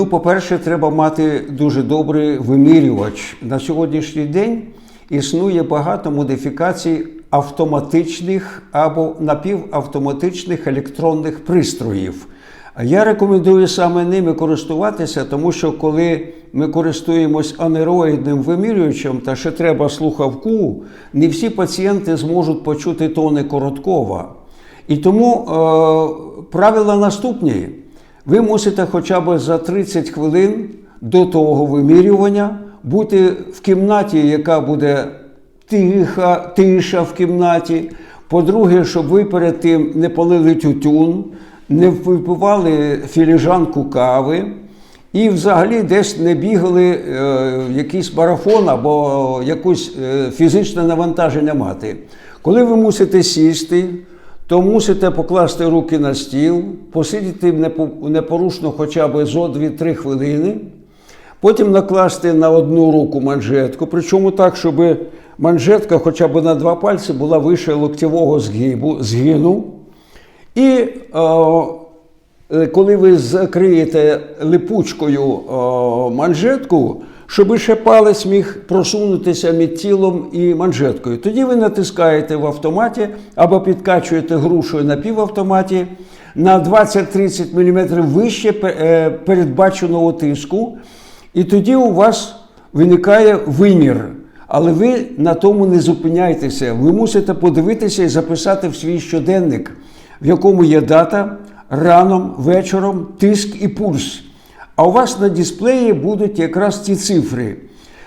Ну, по-перше, треба мати дуже добрий вимірювач. На сьогоднішній день існує багато модифікацій автоматичних або напівавтоматичних електронних пристроїв. Я рекомендую саме ними користуватися, тому що коли ми користуємось анероїдним вимірювачем та ще треба слухавку, не всі пацієнти зможуть почути тони короткова. І тому е, правила наступні. Ви мусите хоча б за 30 хвилин до того вимірювання бути в кімнаті, яка буде тиха, тиша в кімнаті. По-друге, щоб ви перед тим не палили тютюн, не випивали філіжанку кави і взагалі десь не бігали е, якийсь марафон або якусь е, фізичне навантаження мати. Коли ви мусите сісти, то мусите покласти руки на стіл, посидіти непо- непорушно хоча б зо 2-3 хвилини, потім накласти на одну руку манжетку, причому так, щоб манжетка хоча б на два пальці була вище локтєвого згибу, згину. І е, коли ви закриєте липучкою е, манжетку, щоб ще палець міг просунутися між тілом і манжеткою. Тоді ви натискаєте в автоматі або підкачуєте грушою на півавтоматі на 20-30 мм вище е, передбаченого тиску, і тоді у вас виникає вимір. Але ви на тому не зупиняйтеся. Ви мусите подивитися і записати в свій щоденник, в якому є дата, раном, вечором, тиск і пульс. А у вас на дисплеї будуть якраз ці цифри.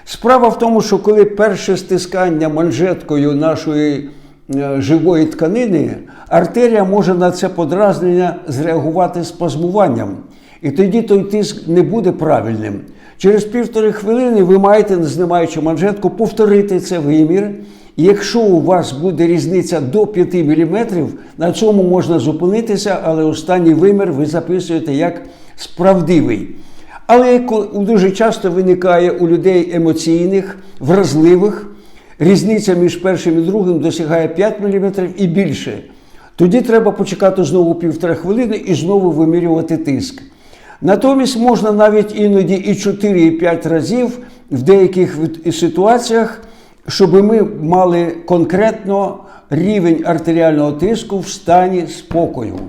Справа в тому, що коли перше стискання манжеткою нашої е, живої тканини, артерія може на це подразнення зреагувати спазмуванням. І тоді той тиск не буде правильним. Через півтори хвилини ви маєте, знімаючи манжетку, повторити це вимір. Якщо у вас буде різниця до 5 мм, на цьому можна зупинитися, але останній вимір ви записуєте як справдивий. Але дуже часто виникає у людей емоційних, вразливих, різниця між першим і другим досягає 5 мм і більше. Тоді треба почекати знову півтора хвилини і знову вимірювати тиск. Натомість можна навіть іноді і 4, і 5 разів в деяких ситуаціях, щоб ми мали конкретно рівень артеріального тиску в стані спокою.